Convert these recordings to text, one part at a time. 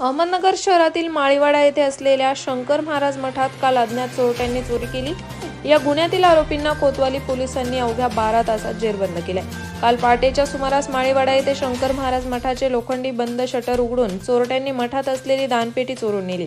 अहमदनगर शहरातील माळीवाडा येथे असलेल्या शंकर महाराज मठात काल अज्ञात चोरट्यांनी चोरी केली. या गुन्ह्यातील आरोपींना कोतवाली पोलिसांनी अवघ्या बारा तासात जेरबंद केलाय. काल पहाटेच्या सुमारास माळीवाडा येथे शंकर महाराज मठाचे लोखंडी बंद शटर उघडून चोरट्यांनी मठात असलेली दानपेटी चोरून नेली.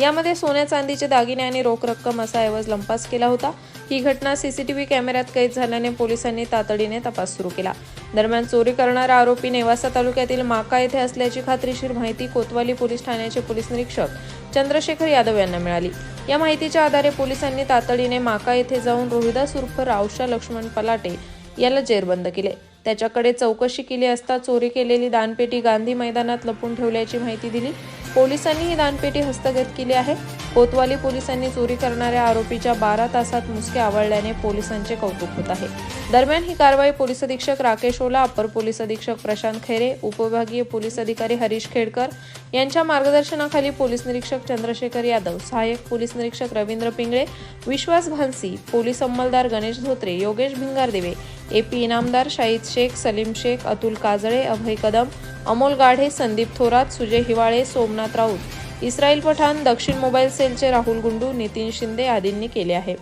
यामध्ये सोन्या चांदीचे दागिने आणि रोख रक्कम असा ऐवज लंपास केला होता. ही घटना सीसीटीव्ही कॅमेऱ्यात कैद झाल्याने पोलिसांनी तातडीने तपास सुरू केला. दरम्यान चोरी करणारा आरोपी नेवासा तालुक्यातील माका येथे असल्याची खात्रीशीर माहिती कोतवाली पोलीस ठाण्याचे पोलीस निरीक्षक चंद्रशेखर यादव यांना मिळाली. या माहितीच्या आधारे पोलिसांनी तातडीने माका येथे जाऊन रोहिदास उर्फ रावशा लक्ष्मण पलाटे याला जेरबंद केले. त्याच्याकडे चौकशी केली असता चोरी केलेली दानपेटी गांधी मैदानात लपून ठेवल्याची माहिती दिली. पोलिसांनी ही दानपेटी हस्तगत केली आहे. कोतवाली पोलिसांनी चोरी करणाऱ्या आरोपीच्या बारा तासात मुसके आवळल्याने पोलिसांचे कौतुक होत आहे. दरम्यान ही कारवाई पोलीस अधीक्षक राकेश ओला अपर पोलीस अधीक्षक प्रशांत खैरे उपविभागीय पोलीस अधिकारी हरीश खेडकर यांच्या मार्गदर्शनाखाली पोलीस निरीक्षक चंद्रशेखर यादव सहाय्यक पोलीस निरीक्षक रवींद्र पिंगळे विश्वास भानसी पोलीस अंमलदार गणेश धोत्रे योगेश भिंगारदेवे एपी इनामदार शाहीद शेख सलीम शेख अतुल काजळे अभय कदम अमोल गाढे संदीप थोरात सुजय हिवाळे सोमनाथ राऊत इस्राईल पठाण दक्षिण मोबाईल सेलचे राहुल गुंडू नितीन शिंदे आदींनी केले आहे.